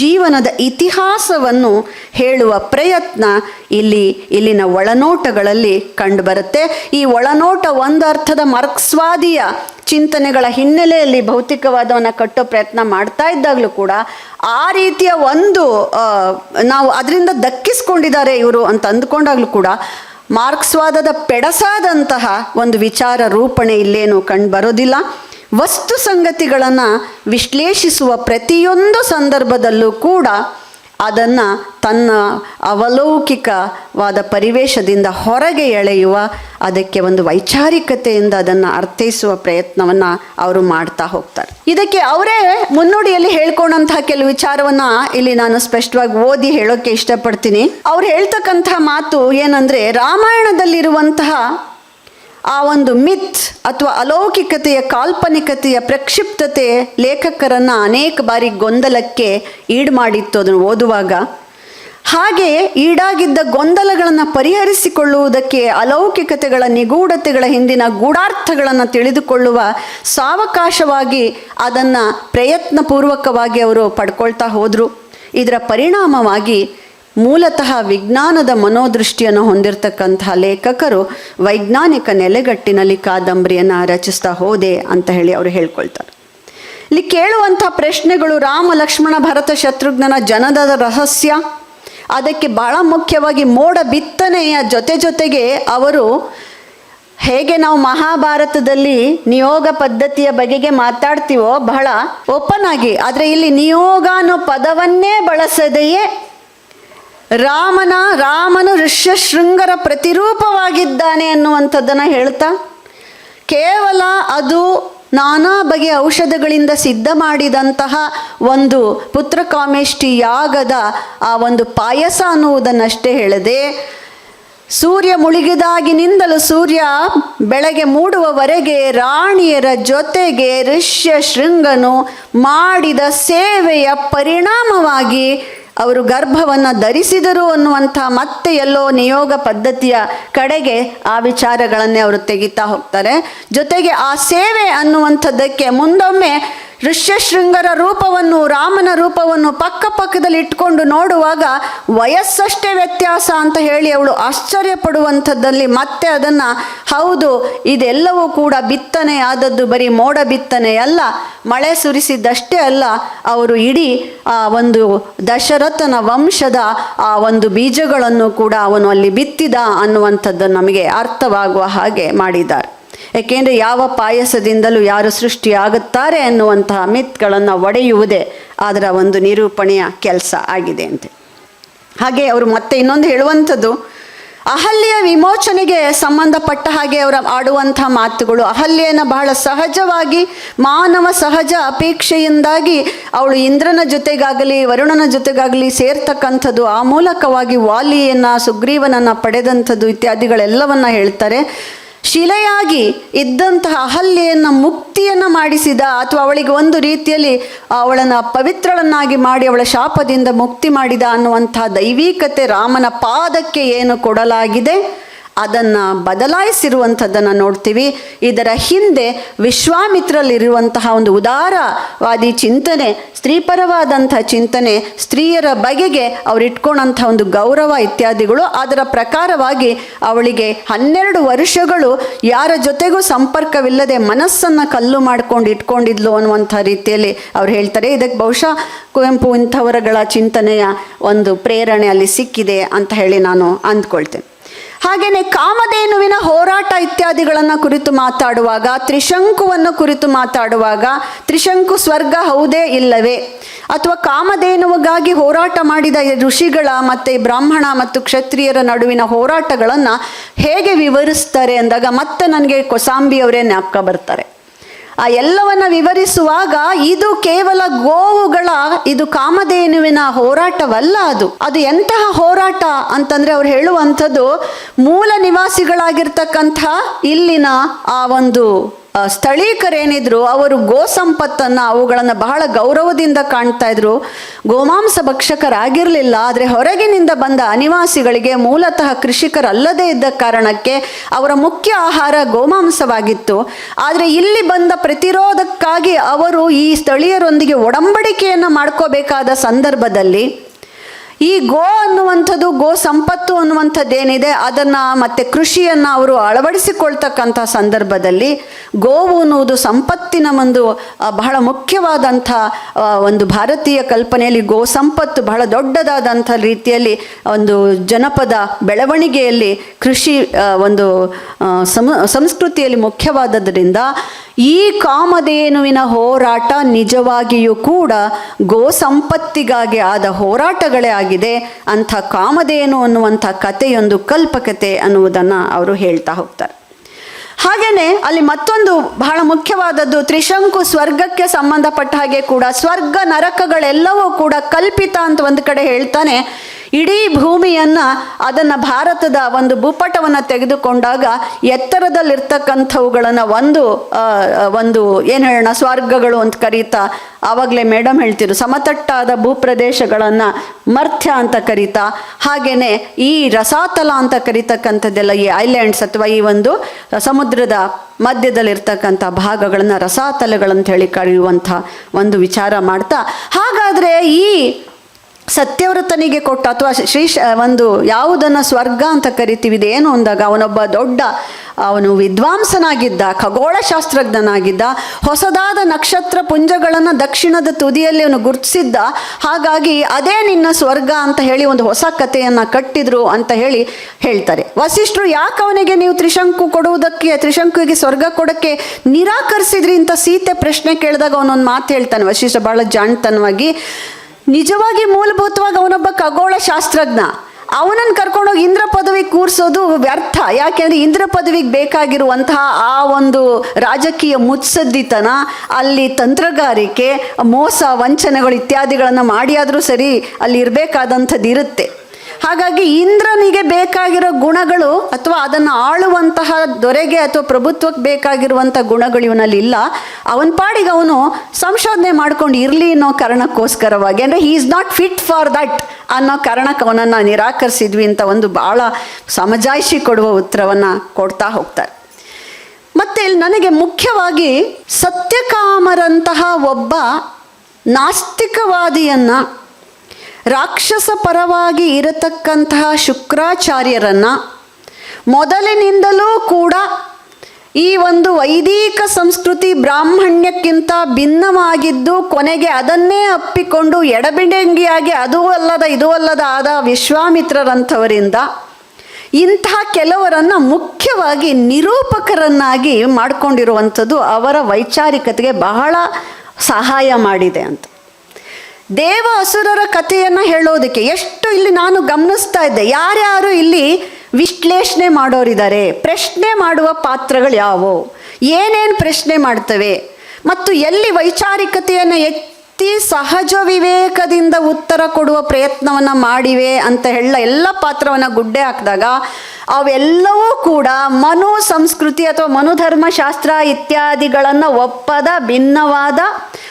ಜೀವನದ ಇತಿಹಾಸವನ್ನು ಹೇಳುವ ಪ್ರಯತ್ನ ಇಲ್ಲಿ, ಇಲ್ಲಿನ ಒಳನೋಟಗಳಲ್ಲಿ ಕಂಡುಬರುತ್ತೆ. ಈ ಒಳನೋಟ ಒಂದು ಅರ್ಥದ ಮಾರ್ಕ್ಸ್ವಾದಿಯ ಚಿಂತನೆಗಳ ಹಿನ್ನೆಲೆಯಲ್ಲಿ ಭೌತಿಕವಾದವನ್ನು ಕಟ್ಟೋ ಪ್ರಯತ್ನ ಮಾಡ್ತಾ ಇದ್ದಾಗಲೂ ಕೂಡ ಆ ರೀತಿಯ ಒಂದು ನಾವು ಅದರಿಂದ ದಕ್ಕಿಸ್ಕೊಂಡಿದ್ದಾರೆ ಇವರು ಅಂತ ಅಂದ್ಕೊಂಡಾಗಲೂ ಕೂಡ ಮಾರ್ಕ್ಸ್ವಾದದ ಪೆಡಸಾದಂತಹ ಒಂದು ವಿಚಾರ ರೂಪಣೆ ಇಲ್ಲೇನು ಕಂಡುಬರೋದಿಲ್ಲ ವಸ್ತು ಸಂಗತಿಗಳನ್ನು ವಿಶ್ಲೇಷಿಸುವ ಪ್ರತಿಯೊಂದು ಸಂದರ್ಭದಲ್ಲೂ ಕೂಡ ಅದನ್ನು ತನ್ನ ಅವಲೌಕಿಕವಾದ ಪರಿವೇಶದಿಂದ ಹೊರಗೆ ಎಳೆಯುವ ಅದಕ್ಕೆ ಒಂದು ವೈಚಾರಿಕತೆಯಿಂದ ಅದನ್ನು ಅರ್ಥೈಸುವ ಪ್ರಯತ್ನವನ್ನು ಅವರು ಮಾಡ್ತಾ ಹೋಗ್ತಾರೆ. ಇದಕ್ಕೆ ಅವರೇ ಮುನ್ನುಡಿಯಲ್ಲಿ ಹೇಳ್ಕೊಂಡಂತಹ ಕೆಲವು ವಿಚಾರವನ್ನು ಇಲ್ಲಿ ನಾನು ಸ್ಪಷ್ಟವಾಗಿ ಓದಿ ಹೇಳೋಕ್ಕೆ ಇಷ್ಟಪಡ್ತೀನಿ. ಅವ್ರು ಹೇಳ್ತಕ್ಕಂಥ ಮಾತು ಏನಂದರೆ ರಾಮಾಯಣದಲ್ಲಿರುವಂತಹ ಆ ಒಂದು ಮಿತ್ ಅಥವಾ ಅಲೌಕಿಕತೆಯ ಕಾಲ್ಪನಿಕತೆಯ ಪ್ರಕ್ಷಿಪ್ತತೆ ಲೇಖಕರನ್ನು ಅನೇಕ ಬಾರಿ ಗೊಂದಲಕ್ಕೆ ಈಡು ಮಾಡಿತ್ತು ಅದನ್ನು ಓದುವಾಗ. ಹಾಗೆ ಈಡಾಗಿದ್ದ ಗೊಂದಲಗಳನ್ನು ಪರಿಹರಿಸಿಕೊಳ್ಳುವುದಕ್ಕೆ ಅಲೌಕಿಕತೆಗಳ ನಿಗೂಢತೆಗಳ ಹಿಂದಿನ ಗೂಢಾರ್ಥಗಳನ್ನು ತಿಳಿದುಕೊಳ್ಳುವ ಸಾವಕಾಶವಾಗಿ ಅದನ್ನು ಪ್ರಯತ್ನಪೂರ್ವಕವಾಗಿ ಅವರು ಪಡ್ಕೊಳ್ತಾ ಹೋದರು. ಇದರ ಪರಿಣಾಮವಾಗಿ ಮೂಲತಃ ವಿಜ್ಞಾನದ ಮನೋದೃಷ್ಟಿಯನ್ನು ಹೊಂದಿರತಕ್ಕಂತಹ ಲೇಖಕರು ವೈಜ್ಞಾನಿಕ ನೆಲೆಗಟ್ಟಿನಲ್ಲಿ ಕಾದಂಬರಿಯನ್ನು ರಚಿಸ್ತಾ ಹೋದೆ ಅಂತ ಹೇಳಿ ಅವರು ಹೇಳ್ಕೊಳ್ತಾರೆ. ಇಲ್ಲಿ ಕೇಳುವಂಥ ಪ್ರಶ್ನೆಗಳು ರಾಮ, ಲಕ್ಷ್ಮಣ, ಭರತ, ಶತ್ರುಘ್ನನ ಜನದ ರಹಸ್ಯ, ಅದಕ್ಕೆ ಬಹಳ ಮುಖ್ಯವಾಗಿ ಮೋಡ ಬಿತ್ತನೆಯ ಜೊತೆ ಜೊತೆಗೆ ಅವರು ಹೇಗೆ ನಾವು ಮಹಾಭಾರತದಲ್ಲಿ ನಿಯೋಗ ಪದ್ಧತಿಯ ಬಗೆಗೆ ಮಾತಾಡ್ತೀವೋ ಬಹಳ ಓಪನ್ ಆಗಿ, ಆದರೆ ಇಲ್ಲಿ ನಿಯೋಗ ಅನ್ನೋ ಪದವನ್ನೇ ಬಳಸದೆಯೇ ರಾಮನ ರಾಮನು ಋಷ್ಯಶೃಂಗರ ಪ್ರತಿರೂಪವಾಗಿದ್ದಾನೆ ಅನ್ನುವಂಥದ್ದನ್ನು ಹೇಳ್ತಾ, ಕೇವಲ ಅದು ನಾನಾ ಬಗೆಯ ಔಷಧಗಳಿಂದ ಸಿದ್ಧ ಮಾಡಿದಂತಹ ಒಂದು ಪುತ್ರಕಾಮೇಷ್ಟಿ ಯಾಗದ ಆ ಒಂದು ಪಾಯಸ ಅನ್ನುವುದನ್ನಷ್ಟೇ ಹೇಳದೆ, ಸೂರ್ಯ ಮುಳುಗಿದಾಗಿನಿಂದಲೂ ಸೂರ್ಯ ಬೆಳಗ್ಗೆ ಮೂಡುವವರೆಗೆ ರಾಣಿಯರ ಜೊತೆಗೆ ಋಷ್ಯ ಶೃಂಗನು ಮಾಡಿದ ಸೇವೆಯ ಪರಿಣಾಮವಾಗಿ ಅವರು ಗರ್ಭವನ್ನು ಧರಿಸಿದರು ಅನ್ನುವಂಥ ಮತ್ತೆ ಎಲ್ಲೋ ನಿಯೋಗ ಪದ್ಧತಿಯ ಕಡೆಗೆ ಆ ವಿಚಾರಗಳನ್ನೇ ಅವರು ತೆಗಿತಾ ಹೋಗ್ತಾರೆ. ಜೊತೆಗೆ ಆ ಸೇವೆ ಅನ್ನುವಂಥದ್ದಕ್ಕೆ ಮುಂದೊಮ್ಮೆ ಋಷ್ಯಶೃಂಗರ ರೂಪವನ್ನು, ರಾಮನ ರೂಪವನ್ನು ಪಕ್ಕ ಪಕ್ಕದಲ್ಲಿ ಇಟ್ಕೊಂಡು ನೋಡುವಾಗ ವಯಸ್ಸಷ್ಟೇ ವ್ಯತ್ಯಾಸ ಅಂತ ಹೇಳಿ ಅವಳು ಆಶ್ಚರ್ಯ ಪಡುವಂಥದ್ದಲ್ಲಿ ಮತ್ತೆ ಅದನ್ನು, ಹೌದು, ಇದೆಲ್ಲವೂ ಕೂಡ ಬಿತ್ತನೆ ಆದದ್ದು ಬರೀ ಮೋಡ ಬಿತ್ತನೆ ಅಲ್ಲ, ಮಳೆ ಸುರಿಸಿದ್ದಷ್ಟೇ ಅಲ್ಲ, ಅವರು ಇಡೀ ಆ ಒಂದು ದಶರಥನ ವಂಶದ ಆ ಒಂದು ಬೀಜಗಳನ್ನು ಕೂಡ ಅವನು ಅಲ್ಲಿ ಬಿತ್ತಿದ ಅನ್ನುವಂಥದ್ದು ನಮಗೆ ಅರ್ಥವಾಗುವ ಹಾಗೆ ಮಾಡಿದ್ದಾರೆ. ಏಕೆಂದರೆ ಯಾವ ಪಾಯಸದಿಂದಲೂ ಯಾರು ಸೃಷ್ಟಿಯಾಗುತ್ತಾರೆ ಅನ್ನುವಂತಹ ಮಿತ್ಗಳನ್ನು ಒಡೆಯುವುದೇ ಅದರ ಒಂದು ನಿರೂಪಣೆಯ ಕೆಲಸ ಆಗಿದೆ ಅಂತೆ. ಹಾಗೆ ಅವರು ಮತ್ತೆ ಇನ್ನೊಂದು ಹೇಳುವಂಥದ್ದು ಅಹಲ್ಯ ವಿಮೋಚನೆಗೆ ಸಂಬಂಧಪಟ್ಟ ಹಾಗೆ ಅವರ ಆಡುವಂಥ ಮಾತುಗಳು ಅಹಲ್ಯನ ಬಹಳ ಸಹಜವಾಗಿ, ಮಾನವ ಸಹಜ ಅಪೇಕ್ಷೆಯಿಂದಾಗಿ ಅವಳು ಇಂದ್ರನ ಜೊತೆಗಾಗಲಿ, ವರುಣನ ಜೊತೆಗಾಗಲಿ ಸೇರ್ತಕ್ಕಂಥದ್ದು, ಆ ಮೂಲಕವಾಗಿ ವಾಲಿಯನ್ನ, ಸುಗ್ರೀವನನ್ನ ಪಡೆದಂಥದ್ದು ಇತ್ಯಾದಿಗಳೆಲ್ಲವನ್ನ ಹೇಳ್ತಾರೆ. ಶಿಲೆಯಾಗಿ ಇದ್ದಂತಹ ಅಹಲ್ಯೆಯನ್ನು ಮುಕ್ತಿಯನ್ನು ಮಾಡಿಸಿದ ಅಥವಾ ಅವಳಿಗೆ ಒಂದು ರೀತಿಯಲ್ಲಿ ಅವಳನ್ನು ಪವಿತ್ರಳನ್ನಾಗಿ ಮಾಡಿ ಅವಳ ಶಾಪದಿಂದ ಮುಕ್ತಿ ಮಾಡಿದ ಅನ್ನುವಂಥ ದೈವಿಕತೆ ರಾಮನ ಪಾದಕ್ಕೆ ಏನು ಕೊಡಲಾಗಿದೆ? ಅದನ್ನು ಬದಲಾಯಿಸಿರುವಂಥದ್ದನ್ನು ನೋಡ್ತೀವಿ. ಇದರ ಹಿಂದೆ ವಿಶ್ವಾಮಿತ್ರಲ್ಲಿರುವಂತಹ ಒಂದು ಉದಾರವಾದಿ ಚಿಂತನೆ, ಸ್ತ್ರೀಪರವಾದಂಥ ಚಿಂತನೆ, ಸ್ತ್ರೀಯರ ಬಗೆಗೆ ಅವರು ಇಟ್ಕೊಂಡಂಥ ಒಂದು ಗೌರವ ಇತ್ಯಾದಿಗಳು, ಅದರ ಪ್ರಕಾರವಾಗಿ ಅವಳಿಗೆ ಹನ್ನೆರಡು ವರ್ಷಗಳು ಯಾರ ಜೊತೆಗೂ ಸಂಪರ್ಕವಿಲ್ಲದೆ ಮನಸ್ಸನ್ನು ಕಲ್ಲು ಮಾಡ್ಕೊಂಡು ಇಟ್ಕೊಂಡಿದ್ಲು ಅನ್ನುವಂಥ ರೀತಿಯಲ್ಲಿ ಅವ್ರು ಹೇಳ್ತಾರೆ. ಇದಕ್ಕೆ ಬಹುಶಃ ಕುವೆಂಪು ಇಂಥವರಗಳ ಚಿಂತನೆಯ ಒಂದು ಪ್ರೇರಣೆ ಅಲ್ಲಿ ಸಿಕ್ಕಿದೆ ಅಂತ ಹೇಳಿ ನಾನು ಅಂದ್ಕೊಳ್ತೇನೆ. ಹಾಗೆಯೇ ಕಾಮಧೇನುವಿನ ಹೋರಾಟ ಇತ್ಯಾದಿಗಳನ್ನು ಕುರಿತು ಮಾತಾಡುವಾಗ, ತ್ರಿಶಂಕುವನ್ನು ಕುರಿತು ಮಾತಾಡುವಾಗ, ತ್ರಿಶಂಕು ಸ್ವರ್ಗ ಹೌದೇ ಇಲ್ಲವೇ? ಅಥವಾ ಕಾಮಧೇನುವಿಗಾಗಿ ಹೋರಾಟ ಮಾಡಿದ ಋಷಿಗಳ ಮತ್ತು ಬ್ರಾಹ್ಮಣ ಮತ್ತು ಕ್ಷತ್ರಿಯರ ನಡುವಿನ ಹೋರಾಟಗಳನ್ನು ಹೇಗೆ ವಿವರಿಸ್ತಾರೆ ಅಂದಾಗ ಮತ್ತೆ ನನಗೆ ಕೊಸಾಂಬಿ ಅವರೇ ಜ್ಞಾಪಕ ಬರ್ತಾರೆ. ಆ ಎಲ್ಲವನ್ನ ವಿವರಿಸುವಾಗ ಇದು ಕೇವಲ ಗೋವುಗಳ, ಇದು ಕಾಮಧೇನುವಿನ ಹೋರಾಟವಲ್ಲ ಅದು. ಅದು ಎಂತಹ ಹೋರಾಟ ಅಂತಂದ್ರೆ ಅವ್ರು ಹೇಳುವಂಥದ್ದು ಮೂಲ ನಿವಾಸಿಗಳಾಗಿರ್ತಕ್ಕಂಥ ಇಲ್ಲಿನ ಆ ಒಂದು ಸ್ಥಳೀಕರೇನಿದ್ರು ಅವರು ಗೋ ಸಂಪತ್ತನ್ನು ಅವುಗಳನ್ನು ಬಹಳ ಗೌರವದಿಂದ ಕಾಣ್ತಾ ಇದ್ರು. ಗೋಮಾಂಸ ಭಕ್ಷಕರಾಗಿರಲಿಲ್ಲ, ಆದರೆ ಹೊರಗಿನಿಂದ ಬಂದ ಅನಿವಾಸಿಗಳಿಗೆ ಮೂಲತಃ ಕೃಷಿಕರಲ್ಲದೇ ಇದ್ದ ಕಾರಣಕ್ಕೆ ಅವರ ಮುಖ್ಯ ಆಹಾರ ಗೋಮಾಂಸವಾಗಿತ್ತು. ಆದರೆ ಇಲ್ಲಿ ಬಂದ ಪ್ರತಿರೋಧಕ್ಕಾಗಿ ಅವರು ಈ ಸ್ಥಳೀಯರೊಂದಿಗೆ ಒಡಂಬಡಿಕೆಯನ್ನು ಮಾಡ್ಕೋಬೇಕಾದ ಸಂದರ್ಭದಲ್ಲಿ ಈ ಗೋ ಅನ್ನುವಂಥದ್ದು, ಗೋ ಸಂಪತ್ತು ಅನ್ನುವಂಥದ್ದೇನಿದೆ, ಅದನ್ನು ಮತ್ತೆ ಕೃಷಿಯನ್ನು ಅವರು ಅಳವಡಿಸಿಕೊಳ್ತಕ್ಕಂಥ ಸಂದರ್ಭದಲ್ಲಿ ಗೋವು ಅನ್ನುವುದು ಸಂಪತ್ತಿನ ಒಂದು ಬಹಳ ಮುಖ್ಯವಾದಂಥ ಒಂದು ಭಾರತೀಯ ಕಲ್ಪನೆಯಲ್ಲಿ ಗೋ ಸಂಪತ್ತು ಬಹಳ ದೊಡ್ಡದಾದಂಥ ರೀತಿಯಲ್ಲಿ ಒಂದು ಜನಪದ ಬೆಳವಣಿಗೆಯಲ್ಲಿ ಕೃಷಿ ಒಂದು ಸಂಸ್ಕೃತಿಯಲ್ಲಿ ಮುಖ್ಯವಾದದ್ರಿಂದ ಈ ಕಾಮಧೇನುವಿನ ಹೋರಾಟ ನಿಜವಾಗಿಯೂ ಕೂಡ ಗೋ ಸಂಪತ್ತಿಗಾಗಿ ಆದ ಹೋರಾಟಗಳೇ ಆಗಿದೆ. ಅಂಥ ಕಾಮಧೇನು ಅನ್ನುವಂಥ ಕಥೆಯೊಂದು ಕಲ್ಪಕತೆ ಅನ್ನುವುದನ್ನು ಅವರು ಹೇಳ್ತಾ ಹೋಗ್ತಾರೆ. ಹಾಗೇನೆ ಅಲ್ಲಿ ಮತ್ತೊಂದು ಬಹಳ ಮುಖ್ಯವಾದದ್ದು ತ್ರಿಶಂಕು ಸ್ವರ್ಗಕ್ಕೆ ಸಂಬಂಧಪಟ್ಟ ಹಾಗೆ ಕೂಡ ಸ್ವರ್ಗ ನರಕಗಳೆಲ್ಲವೂ ಕೂಡ ಕಲ್ಪಿತ ಅಂತ ಒಂದು ಕಡೆ ಹೇಳ್ತಾನೆ. ಇಡೀ ಭೂಮಿಯನ್ನು ಅದನ್ನ ಭಾರತದ ಒಂದು ಭೂಪಟವನ್ನು ತೆಗೆದುಕೊಂಡಾಗ ಎತ್ತರದಲ್ಲಿರ್ತಕ್ಕಂಥವುಗಳನ್ನು ಒಂದು ಒಂದು ಏನು ಹೇಳೋಣ, ಸ್ವರ್ಗಗಳು ಅಂತ ಕರೀತಾ ಆವಾಗಲೇ ಮೇಡಮ್ ಹೇಳ್ತಿರು ಸಮತಟ್ಟಾದ ಭೂಪ್ರದೇಶಗಳನ್ನು ಮರ್ಥ್ಯ ಅಂತ ಕರೀತಾ. ಹಾಗೇನೆ ಈ ರಸಾತಲ ಅಂತ ಕರೀತಕ್ಕಂಥದ್ದೆಲ್ಲ ಈ ಐಲ್ಯಾಂಡ್ಸ್ ಅಥವಾ ಈ ಒಂದು ಸಮುದ್ರದ ಮಧ್ಯದಲ್ಲಿರ್ತಕ್ಕಂಥ ಭಾಗಗಳನ್ನು ರಸಾತಲಗಳಂತ ಹೇಳಿ ಕರೆಯುವಂಥ ಒಂದು ವಿಚಾರ ಮಾಡ್ತಾ. ಹಾಗಾದರೆ ಈ ಸತ್ಯವ್ರತನಿಗೆ ಕೊಟ್ಟ ಅಥವಾ ಶ್ರೀ ಒಂದು ಯಾವುದನ್ನು ಸ್ವರ್ಗ ಅಂತ ಕರಿತೀವಿ ಇದೇನು ಅಂದಾಗ ಅವನೊಬ್ಬ ದೊಡ್ಡ, ಅವನು ವಿದ್ವಾಂಸನಾಗಿದ್ದ ಖಗೋಳಶಾಸ್ತ್ರಜ್ಞನಾಗಿದ್ದ ಹೊಸದಾದ ನಕ್ಷತ್ರ ಪುಂಜಗಳನ್ನು ದಕ್ಷಿಣದ ತುದಿಯಲ್ಲಿ ಅವನು ಗುರುತಿಸಿದ್ದ, ಹಾಗಾಗಿ ಅದೇ ನಿನ್ನ ಸ್ವರ್ಗ ಅಂತ ಹೇಳಿ ಒಂದು ಹೊಸ ಕಥೆಯನ್ನು ಕಟ್ಟಿದ್ರು ಅಂತ ಹೇಳಿ ಹೇಳ್ತಾರೆ. ವಸಿಷ್ಠರು ಯಾಕೆ ಅವನಿಗೆ ನೀವು ತ್ರಿಶಂಕು ಕೊಡುವುದಕ್ಕೆ, ತ್ರಿಶಂಕುವಿಗೆ ಸ್ವರ್ಗ ಕೊಡಕ್ಕೆ ನಿರಾಕರಿಸಿದ್ರಿ ಅಂತ ಸೀತೆ ಪ್ರಶ್ನೆ ಕೇಳಿದಾಗ ಅವನೊಂದು ಮಾತು ಹೇಳ್ತಾನೆ. ವಸಿಷ್ಠ ಬಹಳ ಜಾಣ್ತನವಾಗಿ ನಿಜವಾಗಿ ಮೂಲಭೂತವಾಗಿ ಅವನೊಬ್ಬ ಖಗೋಳ ಶಾಸ್ತ್ರಜ್ಞ ಅವನನ್ನು ಕರ್ಕೊಂಡೋಗಿ ಇಂದ್ರ ಪದವಿ ಕೂರಿಸೋದು ವ್ಯರ್ಥ. ಯಾಕೆಂದ್ರೆ ಇಂದ್ರ ಪದವಿಗೆ ಬೇಕಾಗಿರುವಂತಹ ಆ ಒಂದು ರಾಜಕೀಯ ಮುತ್ಸದ್ದಿತನ, ಅಲ್ಲಿ ತಂತ್ರಗಾರಿಕೆ, ಮೋಸ, ವಂಚನೆಗಳು ಇತ್ಯಾದಿಗಳನ್ನು ಮಾಡಿಯಾದರೂ ಸರಿ ಅಲ್ಲಿ ಇರಬೇಕಾದಂಥದ್ದು ಇರುತ್ತೆ ಹಾಗಾಗಿ ಇಂದ್ರನಿಗೆ ಬೇಕಾಗಿರೋ ಗುಣಗಳು ಅಥವಾ ಅದನ್ನು ಆಳುವಂತಹ ದೊರೆಗೆ ಅಥವಾ ಪ್ರಭುತ್ವಕ್ಕೆ ಬೇಕಾಗಿರುವಂಥ ಗುಣಗಳು ಇವನಲ್ಲಿ ಇಲ್ಲ. ಅವನ ಪಾಡಿಗೆ ಅವನು ಸಂಶೋಧನೆ ಮಾಡ್ಕೊಂಡು ಇರಲಿ ಅನ್ನೋ ಕಾರಣಕ್ಕೋಸ್ಕರವಾಗಿ, ಅಂದರೆ he is not fit for that ಅನ್ನೋ ಕಾರಣಕ್ಕೆ ಅವನನ್ನು ನಿರಾಕರಿಸಿದ್ವಿ ಅಂತ ಒಂದು ಭಾಳ ಸಮಜಾಯಿಷಿ ಕೊಡುವ ಉತ್ತರವನ್ನು ಕೊಡ್ತಾ ಹೋಗ್ತಾರೆ. ಮತ್ತೆ ನನಗೆ ಮುಖ್ಯವಾಗಿ ಸತ್ಯಕಾಮರಂತಹ ಒಬ್ಬ ನಾಸ್ತಿಕವಾದಿಯನ್ನ ರಾಕ್ಷಸ ಪರವಾಗಿ ಇರತಕ್ಕಂತಹ ಶುಕ್ರಾಚಾರ್ಯರನ್ನ ಮೊದಲಿನಿಂದಲೂ ಕೂಡ ಈ ಒಂದು ವೈದಿಕ ಸಂಸ್ಕೃತಿ ಬ್ರಾಹ್ಮಣ್ಯಕ್ಕಿಂತ ಭಿನ್ನವಾಗಿದ್ದು ಕೊನೆಗೆ ಅದನ್ನೇ ಅಪ್ಪಿಕೊಂಡು ಎಡಬಿಡಂಗಿಯಾಗಿ ಅದೂ ಅಲ್ಲದ ಇದೂ ಅಲ್ಲದ ಆದ ವಿಶ್ವಾಮಿತ್ರರಂಥವರಿಂದ ಇಂತಹ ಕೆಲವರನ್ನು ಮುಖ್ಯವಾಗಿ ನಿರೂಪಕರನ್ನಾಗಿ ಮಾಡಿಕೊಂಡಿರುವಂಥದ್ದು ಅವರ ವೈಚಾರಿಕತೆಗೆ ಬಹಳ ಸಹಾಯ ಮಾಡಿದೆ ಅಂತ. ದೇವ ಅಸುರರ ಕಥೆಯನ್ನು ಹೇಳೋದಕ್ಕೆ ಎಷ್ಟು ಇಲ್ಲಿ ನಾನು ಗಮನಿಸ್ತಾ ಇದ್ದೆ. ಯಾರ್ಯಾರು ಇಲ್ಲಿ ವಿಶ್ಲೇಷಣೆ ಮಾಡೋರಿದ್ದಾರೆ, ಪ್ರಶ್ನೆ ಮಾಡುವ ಪಾತ್ರಗಳು ಯಾವುವು, ಏನೇನು ಪ್ರಶ್ನೆ ಮಾಡ್ತವೆ, ಮತ್ತು ಎಲ್ಲಿ ವೈಚಾರಿಕತೆಯನ್ನು ಎತ್ತಿ ಸಹಜ ವಿವೇಕದಿಂದ ಉತ್ತರ ಕೊಡುವ ಪ್ರಯತ್ನವನ್ನು ಮಾಡಿವೆ ಅಂತ ಹೇಳ ಎಲ್ಲ ಪಾತ್ರವನ್ನು ಗುಡ್ಡೆ ಹಾಕಿದಾಗ ಅವೆಲ್ಲವೂ ಕೂಡ ಮನು ಸಂಸ್ಕೃತಿ ಅಥವಾ ಮನುಧರ್ಮಶಾಸ್ತ್ರ ಇತ್ಯಾದಿಗಳನ್ನು ಒಪ್ಪದ ಭಿನ್ನವಾದ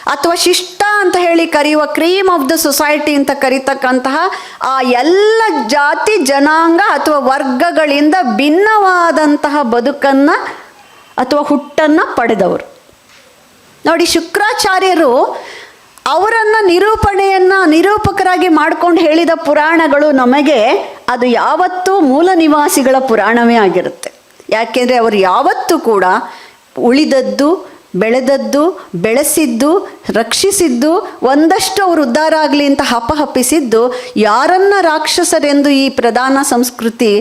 ಅಥವಾ ಶಿಷ್ಟ ಅಂತ ಹೇಳಿ ಕರೆಯುವ ಕ್ರೀಮ್ ಆಫ್ ದ ಸೊಸೈಟಿ ಅಂತ ಕರೀತಕ್ಕಂತಹ ಆ ಎಲ್ಲ ಜಾತಿ, ಜನಾಂಗ ಅಥವಾ ವರ್ಗಗಳಿಂದ ಭಿನ್ನವಾದಂತಹ ಬದುಕನ್ನು ಅಥವಾ ಹುಟ್ಟನ್ನು ಪಡೆದವರು. ನೋಡಿ ಶುಕ್ರಾಚಾರ್ಯರು ಅವರನ್ನು ನಿರೂಪಣೆಯನ್ನು ನಿರೂಪಕರಾಗಿ ಮಾಡ್ಕೊಂಡು ಹೇಳಿದ ಪುರಾಣಗಳು ನಮಗೆ ಅದು ಯಾವತ್ತೂ ಮೂಲ ನಿವಾಸಿಗಳ ಪುರಾಣವೇ ಆಗಿರುತ್ತೆ. ಯಾಕೆಂದರೆ ಅವರು ಯಾವತ್ತೂ ಕೂಡ ಉಳಿದದ್ದು, ಬೆಳೆದದ್ದು, ಬೆಳೆಸಿದ್ದು ರಕ್ಷಿಸಿದ್ದು, ಒಂದಷ್ಟು ಅವರು ಉದ್ಧಾರ ಆಗಲಿ ಅಂತ ಹಪಹಪಿಸಿದ್ದು ಯಾರನ್ನ ರಾಕ್ಷಸರೆಂದು ಈ ಪ್ರಧಾನ ಸಂಸ್ಕೃತಿ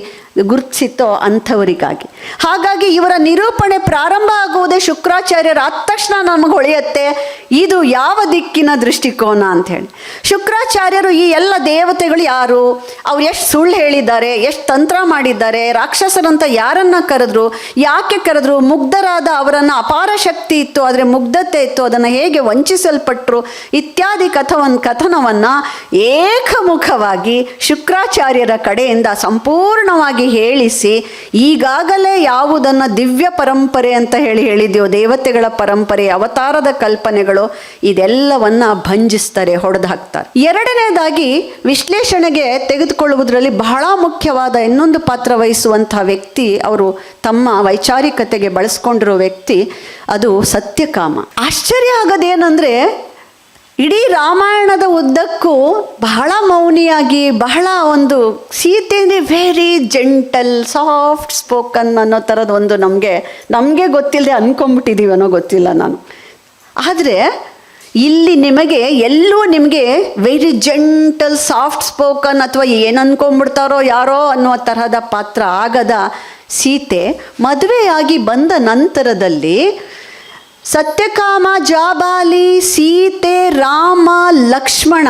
ಗುರುತಿಸಿತ್ತೋ ಅಂಥವರಿಗಾಗಿ. ಹಾಗಾಗಿ ಇವರ ನಿರೂಪಣೆ ಪ್ರಾರಂಭ ಆಗುವುದೇ ಶುಕ್ರಾಚಾರ್ಯರ ಆದ ತಕ್ಷಣ ನಮಗೆ ಹೊಳೆಯುತ್ತೆ. ಇದು ಯಾವ ದಿಕ್ಕಿನ ದೃಷ್ಟಿಕೋನ ಅಂತ ಹೇಳಿ ಶುಕ್ರಾಚಾರ್ಯರು ಈ ಎಲ್ಲ ದೇವತೆಗಳು ಯಾರು? ಅವ್ರು ಎಷ್ಟು ಸುಳ್ಳು ಹೇಳಿದ್ದಾರೆ, ಎಷ್ಟು ತಂತ್ರ ಮಾಡಿದ್ದಾರೆ, ರಾಕ್ಷಸರಂತ ಯಾರನ್ನ ಕರೆದ್ರು, ಯಾಕೆ ಕರೆದ್ರು? ಮುಗ್ಧರಾದ ಅವರನ್ನು ಅಪಾರ ಶಕ್ತಿ ಇತ್ತು, ಆದರೆ ಮುಗ್ಧತೆ ಇತ್ತು, ಅದನ್ನು ಹೇಗೆ ವಂಚಿಸಲ್ಪಟ್ರು ಇತ್ಯಾದಿ ಕಥವನ್ ಕಥನವನ್ನು ಏಕಮುಖವಾಗಿ ಶುಕ್ರಾಚಾರ್ಯರ ಕಡೆಯಿಂದ ಸಂಪೂರ್ಣವಾಗಿ ಹೇಳಿಸಿ, ಈಗಾಗಲೇ ಯಾವುದನ್ನು ದಿವ್ಯ ಪರಂಪರೆ ಅಂತ ಹೇಳಿ ಹೇಳಿದೆಯೋ, ದೇವತೆಗಳ ಪರಂಪರೆ, ಅವತಾರದ ಕಲ್ಪನೆಗಳು, ಇದೆಲ್ಲವನ್ನ ಭಂಜಿಸ್ತಾರೆ ಹೊಡೆದು ಹಾಕ್ತಾರೆ ಎರಡನೇದಾಗಿ ವಿಶ್ಲೇಷಣೆಗೆ ತೆಗೆದುಕೊಳ್ಳುವುದರಲ್ಲಿ ಬಹಳ ಮುಖ್ಯವಾದ ಇನ್ನೊಂದು ಪಾತ್ರ ವಹಿಸುವಂತಹ ವ್ಯಕ್ತಿ ಅವರು ತಮ್ಮ ವೈಚಾರಿಕತೆಗೆ ಬಳಸ್ಕೊಂಡಿರೋ ವ್ಯಕ್ತಿ, ಅದು ಸತ್ಯಕಾಮ. ಆಶ್ಚರ್ಯ ಆಗೋದೇನೆಂದ್ರೆ ಇಡೀ ರಾಮಾಯಣದ ಉದ್ದಕ್ಕೂ ಬಹಳ ಮೌನಿಯಾಗಿ, ಬಹಳ ಒಂದು Sita very gentle soft spoken ಅನ್ನೋ ಥರದ ಒಂದು ನಮಗೆ ನಮಗೆ ಗೊತ್ತಿಲ್ಲದೆ ಅನ್ನೋ ಗೊತ್ತಿಲ್ಲ ನಾನು. ಆದರೆ ಇಲ್ಲಿ ನಿಮಗೆ, ಎಲ್ಲೂ ನಿಮಗೆ ವೆರಿ ಜೆಂಟಲ್ ಸಾಫ್ಟ್ ಸ್ಪೋಕನ್ ಅಥವಾ ಏನು ಅನ್ಕೊಂಬಿಡ್ತಾರೋ ಯಾರೋ ಅನ್ನೋ ತರಹದ ಪಾತ್ರ ಆಗದ ಸೀತೆ ಮದುವೆಯಾಗಿ ಬಂದ ನಂತರದಲ್ಲಿ ಸತ್ಯಕಾಮ ಜಾಬಾಲಿ, ಸೀತೆ, ರಾಮ, ಲಕ್ಷ್ಮಣ.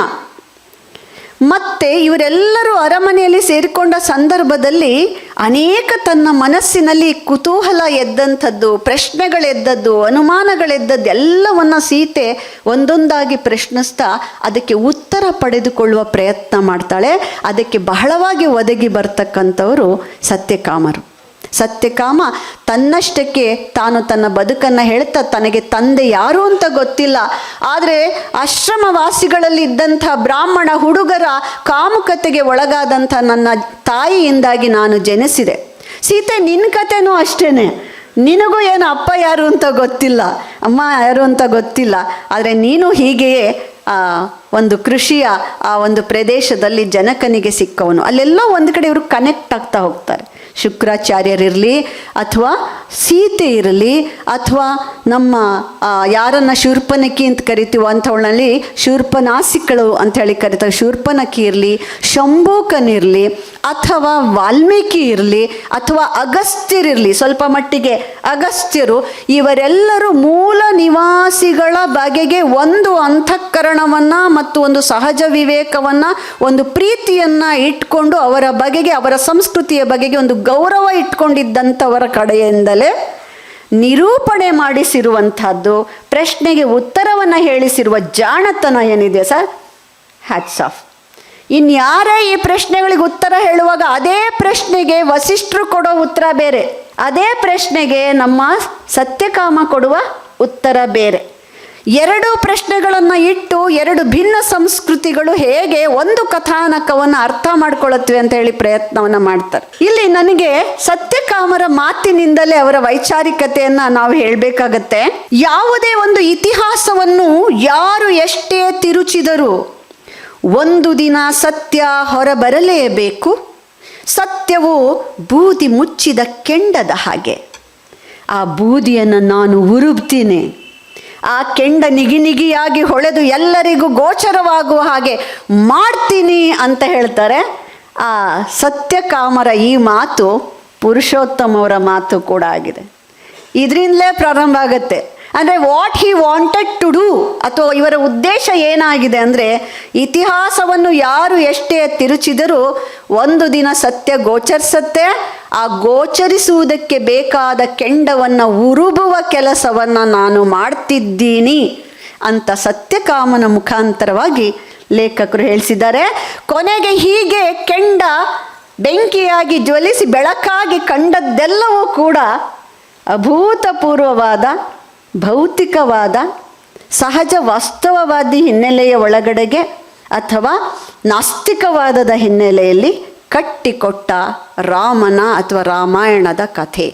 ಮತ್ತೆ ಇವರೆಲ್ಲರೂ ಅರಮನೆಯಲ್ಲಿ ಸೇರಿಕೊಂಡ ಸಂದರ್ಭದಲ್ಲಿ ಅನೇಕ ತನ್ನ ಮನಸ್ಸಿನಲ್ಲಿ ಕುತೂಹಲ ಎದ್ದಂಥದ್ದು, ಪ್ರಶ್ನೆಗಳೆದ್ದದ್ದು, ಅನುಮಾನಗಳೆದ್ದದ್ದು, ಎಲ್ಲವನ್ನ ಸೀತೆ ಒಂದೊಂದಾಗಿ ಪ್ರಶ್ನಿಸ್ತಾ ಅದಕ್ಕೆ ಉತ್ತರ ಪಡೆದುಕೊಳ್ಳುವ ಪ್ರಯತ್ನ ಮಾಡ್ತಾಳೆ. ಅದಕ್ಕೆ ಬಹಳವಾಗಿ ಒದಗಿ ಬರ್ತಕ್ಕಂಥವರು ಸತ್ಯಕಾಮರು. ಸತ್ಯಕಾಮ ತನ್ನಷ್ಟಕ್ಕೆ ತಾನು ತನ್ನ ಬದುಕನ್ನು ಹೇಳ್ತಾ ತನಗೆ ತಂದೆ ಯಾರು ಅಂತ ಗೊತ್ತಿಲ್ಲ. ಆದರೆ ಆಶ್ರಮವಾಸಿಗಳಲ್ಲಿ ಇದ್ದಂಥ ಬ್ರಾಹ್ಮಣ ಹುಡುಗರ ಕಾಮುಕತೆಗೆ ಒಳಗಾದಂಥ ನನ್ನ ತಾಯಿಯಿಂದಾಗಿ ನಾನು ಜನಿಸಿದೆ. ಸೀತೆ ನಿನ್ನ ಕತೆನೂ ಅಷ್ಟೇನೆ. ನಿನಗೂ ಏನು ಅಪ್ಪ ಯಾರು ಅಂತ ಗೊತ್ತಿಲ್ಲ, ಅಮ್ಮ ಯಾರು ಅಂತ ಗೊತ್ತಿಲ್ಲ. ಆದರೆ ನೀನು ಹೀಗೆಯೇ, ಆ, ಒಂದು ಕೃಷಿಯ, ಆ, ಒಂದು ಪ್ರದೇಶದಲ್ಲಿ ಜನಕನಿಗೆ ಸಿಕ್ಕವನು. ಅಲ್ಲೆಲ್ಲ ಒಂದು ಕಡೆ ಇವರು ಕನೆಕ್ಟ್ ಆಗ್ತಾ ಹೋಗ್ತಾರೆ. ಶುಕ್ರಾಚಾರ್ಯರಿರಲಿ ಅಥವಾ ಸೀತೆ ಇರಲಿ ಅಥವಾ ನಮ್ಮ ಯಾರನ್ನು ಶೂರ್ಪನಕಿ ಅಂತ ಕರಿತೀವೋ ಅಂಥವಳಲ್ಲಿ ಶೂರ್ಪನಾಸಿಕಳು ಅಂತ ಹೇಳಿ ಕರಿತಾರೆ. ಶೂರ್ಪನಕಿ ಇರಲಿ ಶಂಭೂಕನಿರಲಿ ಅಥವಾ ವಾಲ್ಮೀಕಿ ಇರಲಿ, ಅಥವಾ ಅಗಸ್ತ್ಯರಿರಲಿ, ಸ್ವಲ್ಪ ಮಟ್ಟಿಗೆ ಅಗಸ್ತ್ಯರು, ಇವರೆಲ್ಲರೂ ಮೂಲ ನಿವಾಸಿಗಳ ಬಗೆಗೆ ಒಂದು ಅಂತಃಕರಣವನ್ನು ಮತ್ತು ಒಂದು ಸಹಜ ವಿವೇಕವನ್ನು, ಒಂದು ಪ್ರೀತಿಯನ್ನು ಇಟ್ಕೊಂಡು ಅವರ ಬಗೆಗೆ, ಅವರ ಸಂಸ್ಕೃತಿಯ ಬಗೆಗೆ ಒಂದು ಗೌರವ ಇಟ್ಕೊಂಡಿದ್ದಂಥವರ ಕಡೆಯಿಂದಲೇ ನಿರೂಪಣೆ ಮಾಡಿಸಿರುವಂಥದ್ದು, ಪ್ರಶ್ನೆಗೆ ಉತ್ತರವನ್ನು ಹೇಳಿಸಿರುವ ಜಾಣತನ ಏನಿದೆ ಸರ್? ಹ್ಯಾಟ್ಸ್ ಆಫ್ ಇನ್ಯಾರೇ ಈ ಪ್ರಶ್ನೆಗಳಿಗೆ ಉತ್ತರ ಹೇಳುವಾಗ ಅದೇ ಪ್ರಶ್ನೆಗೆ ವಸಿಷ್ಠರು ಕೊಡೋ ಉತ್ತರ ಬೇರೆ. ಅದೇ ಪ್ರಶ್ನೆಗೆ ನಮ್ಮ ಸತ್ಯಕಾಮ ಕೊಡುವ ಉತ್ತರ ಬೇರೆ. ಎರಡು ಪ್ರಶ್ನೆಗಳನ್ನು ಇಟ್ಟು ಎರಡು ಭಿನ್ನ ಸಂಸ್ಕೃತಿಗಳು ಹೇಗೆ ಒಂದು ಕಥಾನಕವನ್ನು ಅರ್ಥ ಮಾಡ್ಕೊಳ್ಳುತ್ತವೆ ಅಂತ ಹೇಳಿ ಪ್ರಯತ್ನವನ್ನು ಮಾಡ್ತಾರೆ. ಇಲ್ಲಿ ನನಗೆ ಸತ್ಯಕಾಮರ ಮಾತಿನಿಂದಲೇ ಅವರ ವೈಚಾರಿಕತೆಯನ್ನು ನಾವು ಹೇಳಬೇಕಾಗತ್ತೆ. ಯಾವುದೇ ಒಂದು ಇತಿಹಾಸವನ್ನು ಯಾರು ಎಷ್ಟೇ ತಿರುಚಿದರೂ ಒಂದು ದಿನ ಸತ್ಯ ಹೊರಬರಲೇಬೇಕು. ಸತ್ಯವು ಬೂದಿ ಮುಚ್ಚಿದ ಕೆಂಡದ ಹಾಗೆ. ಆ ಬೂದಿಯನ್ನು ನಾನು ಉರುಬ್ತೀನಿ. ಆ ಕೆಂಡ ನಿಗಿ ನಿಗಿಯಾಗಿ ಹೊಳೆದು ಎಲ್ಲರಿಗೂ ಗೋಚರವಾಗುವ ಹಾಗೆ ಮಾಡ್ತೀನಿ ಅಂತ ಹೇಳ್ತಾರೆ. ಆ ಸತ್ಯಕಾಮರ ಈ ಮಾತು ಪುರುಷೋತ್ತಮವರ ಮಾತು ಕೂಡ ಆಗಿದೆ. ಇದರಿಂದಲೇ ಪ್ರಾರಂಭ ಆಗುತ್ತೆ. ಅಂದರೆ what he wanted to do ಅಥವಾ ಇವರ ಉದ್ದೇಶ ಏನಾಗಿದೆ ಅಂದರೆ ಇತಿಹಾಸವನ್ನು ಯಾರು ಎಷ್ಟೇ ತಿರುಚಿದರೂ ಒಂದು ದಿನ ಸತ್ಯ ಗೋಚರಿಸತ್ತೆ ಆ ಗೋಚರಿಸುವುದಕ್ಕೆ ಬೇಕಾದ ಕೆಂಡವನ್ನು ಉರುಬುವ ಕೆಲಸವನ್ನು ನಾನು ಮಾಡ್ತಿದ್ದೀನಿ ಅಂತ ಸತ್ಯಕಾಮನ ಮುಖಾಂತರವಾಗಿ ಲೇಖಕರು ಹೇಳಿಸಿದ್ದಾರೆ. ಕೊನೆಗೆ ಹೀಗೆ ಕೆಂಡ ಬೆಂಕಿಯಾಗಿ ಜ್ವಲಿಸಿ ಬೆಳಕಾಗಿ ಕಂಡದ್ದೆಲ್ಲವೂ ಕೂಡ ಅಭೂತಪೂರ್ವವಾದ, ಭೌತಿಕವಾದ, ಸಹಜ ವಾಸ್ತವವಾದಿ ಹಿನ್ನೆಲೆಯ ಒಳಗಡೆಗೆ ಅಥವಾ ನಾಸ್ತಿಕವಾದದ ಹಿನ್ನೆಲೆಯಲ್ಲಿ ಕಟ್ಟಿಕೊಟ್ಟ ರಾಮನ ಅಥವಾ ರಾಮಾಯಣದ ಕಥೆ.